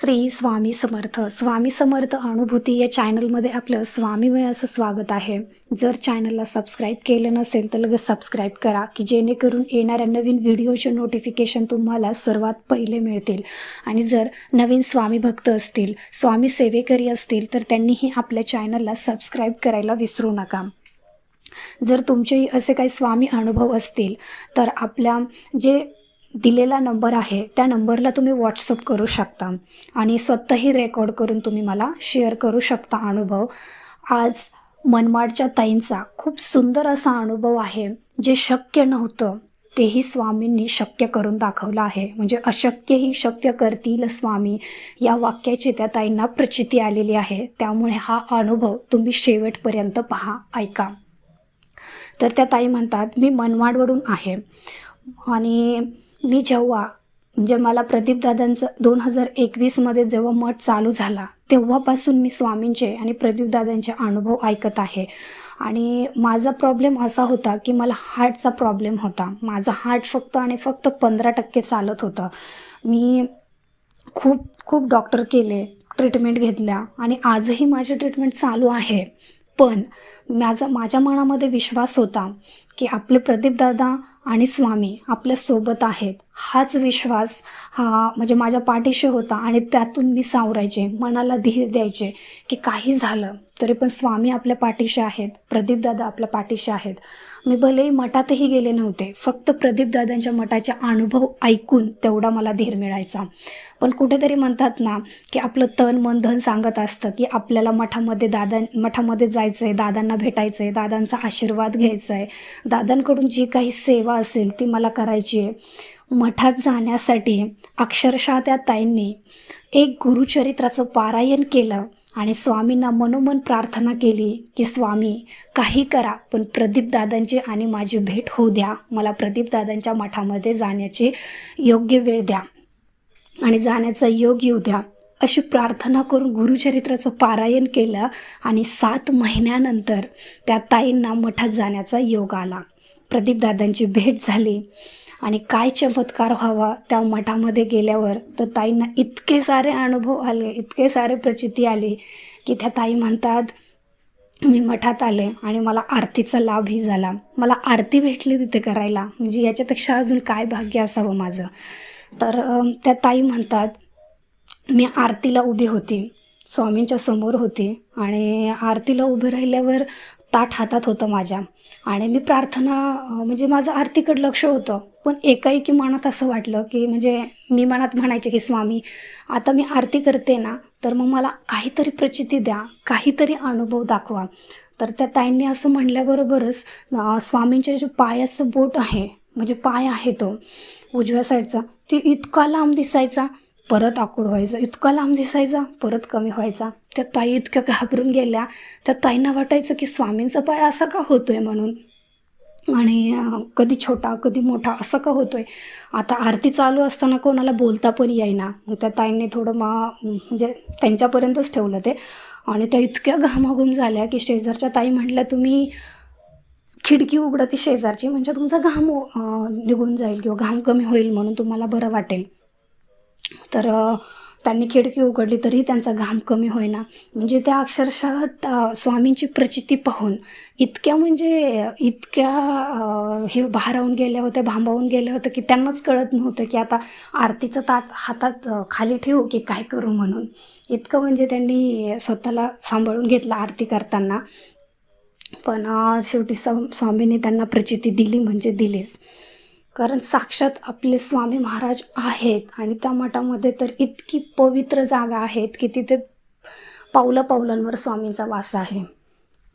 श्री स्वामी समर्थ. स्वामी समर्थ अनुभूती या चॅनलमध्ये आपलं स्वामीमय असं स्वागत आहे. जर चॅनलला सबस्क्राईब केलं नसेल तर लगेच सबस्क्राईब करा की जेणेकरून येणाऱ्या नवीन व्हिडिओचे नोटिफिकेशन तुम्हाला सर्वात पहिले मिळतील. आणि जर नवीन स्वामी भक्त असतील स्वामी सेवेकरी असतील तर त्यांनीही आपल्या चॅनलला सबस्क्राईब करायला विसरू नका. जर तुमचेही असे काही स्वामी अनुभव असतील तर आपल्या जे दिलेला नंबर आहे त्या नंबरला तुम्ही व्हॉट्सअप करू शकता आणि स्वतःही रेकॉर्ड करून तुम्ही मला शेअर करू शकता अनुभव. आज मनमाडच्या ताईंचा खूप सुंदर असा अनुभव आहे जे शक्य नव्हतं तेही स्वामींनी शक्य करून दाखवलं आहे. म्हणजे अशक्यही शक्य करतील स्वामी या वाक्याची त्या ताईंना प्रचिती आलेली आहे. त्यामुळे हा अनुभव तुम्ही शेवटपर्यंत पहा ऐका. तर त्या ताई म्हणतात मी मनमाडवरून आहे आणि मी जेव्हा म्हणजे मला प्रदीपदादांचं दोन हजार एकवीसमध्ये जेव्हा मठ चालू झाला तेव्हापासून मी स्वामींचे आणि प्रदीपदादांचे अनुभव ऐकत आहे. आणि माझा प्रॉब्लेम असा होता की मला हार्टचा प्रॉब्लेम होता. माझा हार्ट फक्त आणि फक्त पंधरा टक्के चालत होतं. मी खूप खूप डॉक्टर केले ट्रीटमेंट घेतल्या आणि आजही माझी ट्रीटमेंट चालू आहे. पण माझा माझ्या मनामध्ये विश्वास होता की आपले प्रदीपदादा आणि स्वामी आपल्यासोबत आहेत. हाच विश्वास हा म्हणजे माझ्या पाठीशी होता आणि त्यातून मी सावरायचे मनाला धीर द्यायचे की काही झालं तरी पण स्वामी आपल्या पाठीशी आहेत प्रदीपदादा आपल्या पाठीशी आहेत. मी भलेही मठातही गेले नव्हते फक्त प्रदीपदादांच्या मठाचे अनुभव ऐकून तेवढा मला धीर मिळायचा. पण कुठेतरी म्हणतात ना की आपलं तन मन धन सांगत असतं की आपल्याला मठामध्ये दादा मठामध्ये जायचं आहे दादांना भेटायचं आहे दादांचा आशीर्वाद घ्यायचा आहे दादांकडून जी काही सेवा असेल ती मला करायची आहे. मठात जाण्यासाठी अक्षरशः त्या ताईंनी एक गुरुचरित्राचं पारायण केलं आणि स्वामींना मनोमन प्रार्थना केली की स्वामी काही करा पण प्रदीपदादांची आणि माझी भेट होऊ द्या. मला प्रदीपदादांच्या मठामध्ये जाण्याची योग्य वेळ द्या आणि जाण्याचा योग येऊ द्या. अशी प्रार्थना करून गुरुचरित्राचं पारायण केलं आणि सात महिन्यानंतर त्या ताईंना मठात जाण्याचा योग आला. प्रदीपदादांची भेट झाली आणि काय चमत्कार व्हावा त्या मठामध्ये गेल्यावर तर ताईंना इतके सारे अनुभव आले इतके सारे प्रचिती आली की त्या ताई म्हणतात मी मठात आले आणि मला आरतीचा लाभही झाला. मला आरती भेटली तिथे करायला. म्हणजे याच्यापेक्षा अजून काय भाग्य असावं माझं? तर त्या ताई म्हणतात मी आरतीला उभी होती. स्वामींच्या समोर होती आणि आरतीला उभे राहिल्यावर ताट हातात होतं माझ्या. आणि मी प्रार्थना म्हणजे माझं आरतीकडं लक्ष होतं. पण एकाएकी मनात असं वाटलं की म्हणजे मी मनात म्हणायचे की स्वामी आता मी आरती करते ना तर मग मला काहीतरी प्रचिती द्या काहीतरी अनुभव दाखवा. तर त्या ताईंनी असं म्हणल्याबरोबरच स्वामींच्या जे पायाचं बोट आहे म्हणजे पाय आहे तो उजव्या साईडचा ते इतका लांब दिसायचा परत आकूड व्हायचं. इतका लांब दिसायचा परत कमी व्हायचा. त्या ताई इतक्या घाबरून गेल्या. त्या ताईंना वाटायचं की स्वामींचा पाय असा का होतोय म्हणून? आणि कधी छोटा कधी मोठा असं का होतोय? आता आरती चालू असताना कोणाला बोलता पण येईना. मग त्या ताईंनी थोडं मा म्हणजे त्यांच्यापर्यंतच ठेवलं ते. आणि त्या इतक्या घामाघूम झाल्या की शेजारच्या ताई म्हटल्या तुम्ही खिडकी उघडा ती शेजारची म्हणजे तुमचा घाम निघून जाईल किंवा घाम कमी होईल म्हणून तुम्हाला बरं वाटेल. तर त्यांनी खिडकी उघडली तरी त्यांचा घाम कमी होईना. म्हणजे त्या अक्षरशः स्वामींची प्रचिती पाहून इतक्या म्हणजे इतक्या हे भारावून गेल्या होत्या भांबावून गेल्या होतं की त्यांनाच कळत नव्हतं की आता आरतीचं ताट हातात खाली ठेवू की काय करू म्हणून. इतकं म्हणजे त्यांनी स्वतःला सांभाळून घेतलं आरती करताना. पण शेवटी स स्वामींनी त्यांना प्रचिती दिली म्हणजे दिलीच. कारण साक्षात आपले स्वामी महाराज आहेत आणि त्या मठामध्ये तर इतकी पवित्र जागा आहेत की तिथे पावलं पावलांवर स्वामींचा वास आहे.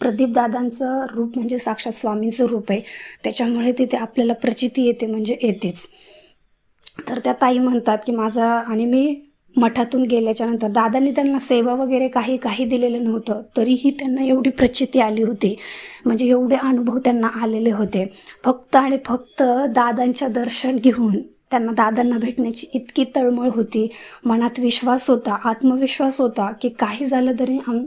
प्रदीपदादांचं रूप म्हणजे साक्षात स्वामींचं रूप आहे. त्याच्यामुळे तिथे आपल्याला प्रचिती येते म्हणजे येतेच. तर त्या ताई म्हणतात की माझा आणि मी मठातून गेल्याच्यानंतर दादांनी त्यांना सेवा वगैरे काही काही दिलेलं नव्हतं. तरीही त्यांना एवढी प्रचिती आली होती. म्हणजे एवढे अनुभव त्यांना आलेले होते. फक्त आणि फक्त दादांच्या दर्शन घेऊन त्यांना दादांना भेटण्याची इतकी तळमळ होती. मनात विश्वास होता आत्मविश्वास होता की काही झालं तरी आम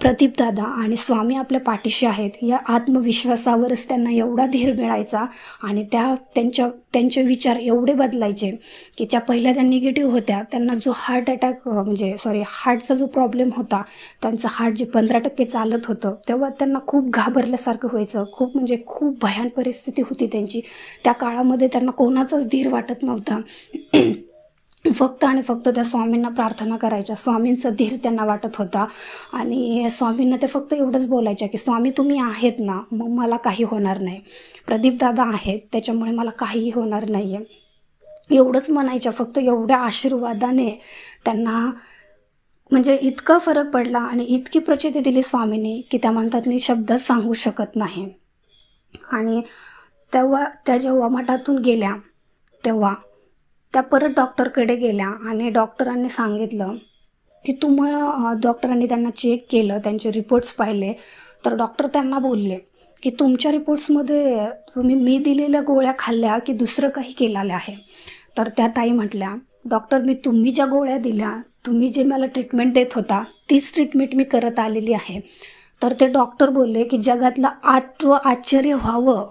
प्रदीप दादा आणि स्वामी आपल्या पाठीशी आहेत. या आत्मविश्वासावरच त्यांना एवढा धीर मिळायचा आणि त्या त्यांच्या त्यांचे विचार एवढे बदलायचे की ज्या पहिल्या त्या निगेटिव्ह होत्या त्यांना जो हार्ट अटॅक म्हणजे सॉरी हार्टचा जो प्रॉब्लेम होता त्यांचं हार्ट जे पंधरा टक्के चालत होतं तेव्हा त्यांना खूप घाबरल्यासारखं व्हायचं. खूप म्हणजे खूप भयान परिस्थिती होती त्यांची. त्या काळामध्ये त्यांना कोणाचाच धीर वाटत नव्हता. फक्त आणि फक्त त्या स्वामींना प्रार्थना करायच्या. स्वामींचा धीर त्यांना वाटत होता. आणि स्वामींना ते फक्त एवढंच बोलायच्या की स्वामी तुम्ही आहेत ना मग मला काही होणार नाही. प्रदीपदादा आहेत त्याच्यामुळे मला काहीही होणार नाही आहे एवढंच म्हणायच्या. फक्त एवढ्या आशीर्वादाने त्यांना म्हणजे इतका फरक पडला आणि इतकी प्रचिती दिली स्वामींनी की त्या म्हणतात मी शब्द सांगू शकत नाही. आणि तेव्हा त्या जेव्हा मठातून गेल्या तेव्हा त्या परत डॉक्टरकडे गेल्या आणि डॉक्टरांनी सांगितलं की तुम डॉक्टरांनी त्यांना चेक केलं त्यांचे रिपोर्ट्स पाहिले. तर डॉक्टर त्यांना बोलले की तुमच्या रिपोर्ट्समध्ये तुम्ही मी दिलेल्या गोळ्या खाल्ल्या की दुसरं काही केलेलं आहे? तर त्या ताई म्हटल्या डॉक्टर मी तुम्ही ज्या गोळ्या दिल्या तुम्ही जे मला ट्रीटमेंट देत होता तीच ट्रीटमेंट मी करत आलेली आहे. तर ते डॉक्टर बोलले की जगातलं आत्व आश्चर्य व्हावं.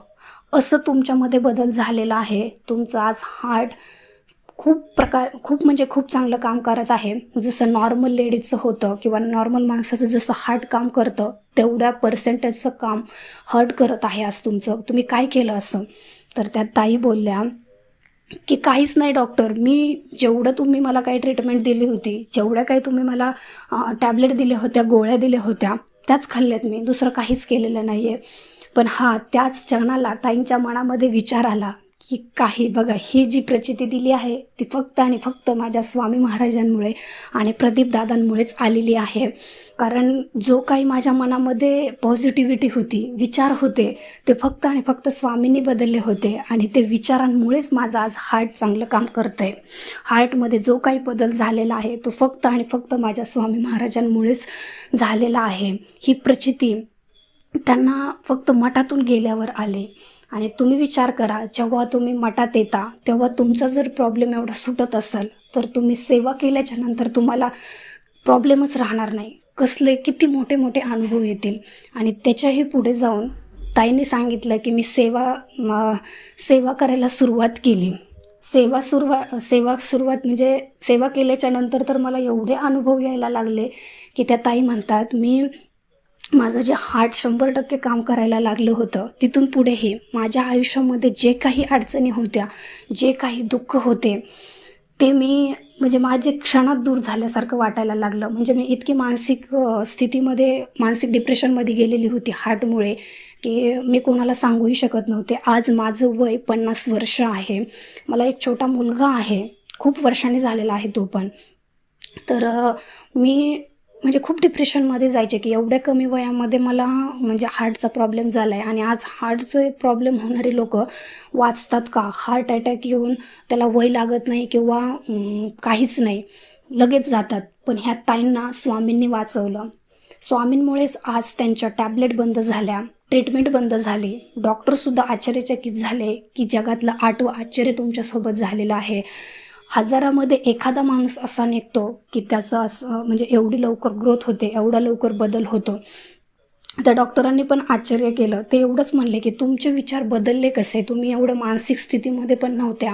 असं तुमच्यामध्ये बदल झालेला आहे. तुमचं आज हार्ट खूप प्रकार खूप म्हणजे खूप चांगलं काम करत आहे. जसं नॉर्मल लेडीजचं होतं किंवा नॉर्मल माणसाचं जसं हार्ट काम करतं तेवढ्या पर्सेंटेजचं काम हर्ट करत आहे आज तुमचं. तुम्ही काय केलं असं? तर त्या ताई बोलल्या की काहीच नाही डॉक्टर मी जेवढं तुम्ही मला काही ट्रीटमेंट दिली होती जेवढ्या काही तुम्ही मला टॅबलेट दिल्या होत्या गोळ्या दिल्या होत्या त्याच खाल्ल्यात मी. दुसरं काहीच केलेलं नाही आहे पण हा त्याच क्षणाला ताईंच्या मनामध्ये विचार आला की काही बघा ही जी प्रचिती दिली आहे ती फक्त आणि फक्त माझ्या स्वामी महाराजांमुळे आणि प्रदीप दादांमुळेच आलेली आहे. कारण जो काही माझ्या मनामध्ये पॉझिटिव्हिटी होती विचार होते ते फक्त आणि फक्त स्वामींनी बदलले होते आणि ते विचारांमुळेच माझं आज हार्ट चांगलं काम करतं आहे हार्टमध्ये जो काही बदल झालेला आहे तो फक्त आणि फक्त माझ्या स्वामी महाराजांमुळेच झालेला आहे. ही प्रचिती त्यांना फक्त मठातून गेल्यावर आले. आणि तुम्ही विचार करा जेव्हा तुम्ही मठात येता तेव्हा तुमचा जर प्रॉब्लेम एवढा सुटत असेल तर तुम्ही सेवा केल्याच्यानंतर तुम्हाला प्रॉब्लेमच राहणार नाही. कसले किती मोठे मोठे अनुभव येतील. आणि त्याच्याही पुढे जाऊन ताईने सांगितलं की मी सेवा सेवा करायला सुरुवात केली. सेवा सुरुवात सेवा सुरुवात म्हणजे सेवा केल्याच्यानंतर तर मला एवढे अनुभव यायला लागले की त्या ताई म्हणतात मी माझं जे हार्ट शंभर टक्के काम करायला लागलं होतं तिथून पुढेही माझ्या आयुष्यामध्ये जे काही अडचणी होत्या जे काही दुःख होते ते मी म्हणजे माझे क्षणात दूर झाल्यासारखं वाटायला लागलं. म्हणजे मी इतकी मानसिक स्थितीमध्ये मानसिक डिप्रेशनमध्ये गेलेली होती हार्टमुळे की मी कोणाला सांगूही शकत नव्हते. आज माझं वय पन्नास वर्ष आहे. मला एक छोटा मुलगा आहे. खूप वर्षाने झालेला आहे तो पण. तर मी म्हणजे खूप डिप्रेशनमध्ये जायचे की एवढ्या कमी वयामध्ये मला म्हणजे हार्टचा प्रॉब्लेम झाला आहे आणि आज हार्टचे प्रॉब्लेम होणारे लोक वाचतात का? हार्ट अटॅक येऊन त्याला वय लागत नाही किंवा काहीच नाही. लगेच जातात. पण ह्या ताईंना स्वामींनी वाचवलं. स्वामींमुळेच आज त्यांच्या टॅबलेट बंद झाल्या. ट्रीटमेंट बंद झाली. डॉक्टरसुद्धा आश्चर्यचकित झाले की जगातलं आठवं आश्चर्य तुमच्यासोबत झालेलं आहे. हजारामध्ये एखादा माणूस असा निघतो की त्याचं असं म्हणजे एवढी लवकर ग्रोथ होते एवढा लवकर बदल होतो. त्या डॉक्टरांनी पण आश्चर्य केलं. ते एवढंच म्हणले की तुमचे विचार बदलले कसे? तुम्ही एवढं मानसिक स्थितीमध्ये पण नव्हत्या.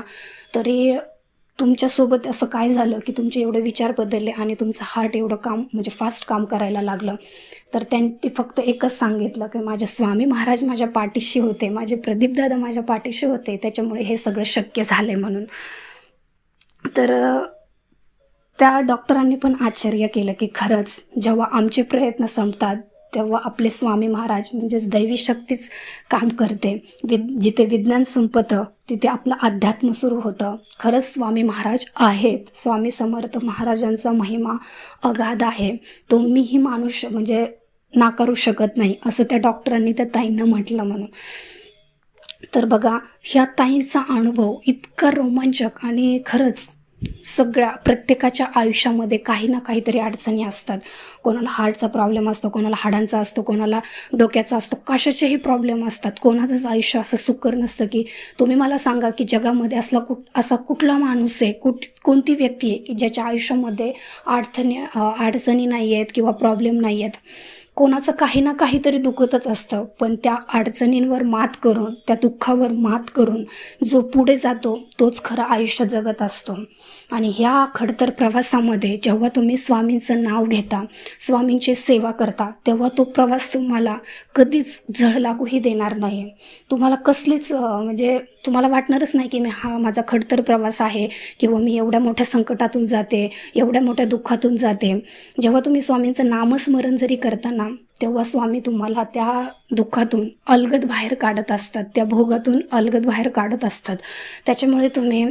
तरी तुमच्यासोबत असं काय झालं की तुमचे एवढे विचार बदलले आणि तुमचं हार्ट एवढं काम म्हणजे फास्ट काम करायला लागलं? तर त्यांनी फक्त एकच सांगितलं की माझे स्वामी महाराज माझ्या पाठीशी होते. माझे प्रदीपदादा माझ्या पाठीशी होते. त्याच्यामुळे हे सगळं शक्य झाले म्हणून. तर त्या डॉक्टरांनी पण आश्चर्य केलं की खरंच जेव्हा आमचे प्रयत्न संपतात तेव्हा आपले स्वामी महाराज म्हणजेच दैवी शक्तीच काम करते. विद जिथे विज्ञान संपतं तिथे आपलं अध्यात्म सुरू होतं. खरंच स्वामी महाराज आहेत. स्वामी समर्थ महाराजांचा महिमा अगाध आहे. तो मीही माणूस म्हणजे नाकारू शकत नाही असं त्या डॉक्टरांनी त्या ताईंना म्हटलं म्हणून. तर बघा ह्या ताईंचा अनुभव इतका रोमांचक आणि खरंच सगळ्या प्रत्येकाच्या आयुष्यामध्ये काही ना काहीतरी अडचणी असतात. कोणाला हार्टचा प्रॉब्लेम असतो कोणाला हाडांचा असतो कोणाला डोक्याचा असतो कशाचेही प्रॉब्लेम असतात. कोणाचंच आयुष्य असं सुकर नसतं की तुम्ही मला सांगा की जगामध्ये असला कुठ असा कुठला माणूस आहे कुठ कोणती व्यक्ती आहे की ज्याच्या आयुष्यामध्ये अडचणी अडचणी नाही आहेत किंवा प्रॉब्लेम नाही आहेत कोणाचं काही ना काहीतरी दुखतच असतं. पण त्या अडचणींवर मात करून त्या दुःखावर मात करून जो पुढे जातो तोच खरं आयुष्य जगत असतो. आणि ह्या खडतर प्रवासामध्ये जेव्हा तुम्ही स्वामींचं नाव घेता स्वामींची सेवा करता तेव्हा तो प्रवास तुम्हाला कधीच झळ लागूही देणार नाही. तुम्हाला कसलीच म्हणजे तुम्हाला वाटणारच नाही की मी हा माझा खडतर प्रवास आहे किंवा मी एवढ्या मोठ्या संकटातून जाते एवढ्या मोठ्या दुःखातून जाते. जेव्हा तुम्ही स्वामींचं नामस्मरण जरी करताना तेव्हा स्वामी तुम्हाला त्या दुःखातून अलगद बाहेर काढत असतात त्या भोगातून अलगद बाहेर काढत असतात. त्याच्यामुळे तुम्ही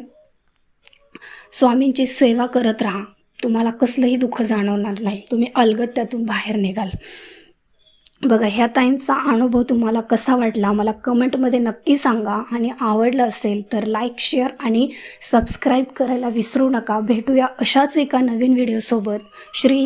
स्वामींची सेवा करत राहा. तुम्हाला कसलंही दुःख जाणवणार नाही. तुम्ही अलगद त्यातून बाहेर निघाल. बघा ह्या ताईंचा अनुभव तुम्हाला कसा वाटला? मला कमेंटमध्ये नक्की सांगा. आणि आवडलं असेल तर लाईक शेअर आणि सबस्क्राईब करायला विसरू नका. भेटूया अशाच एका नवीन व्हिडिओसोबत श्री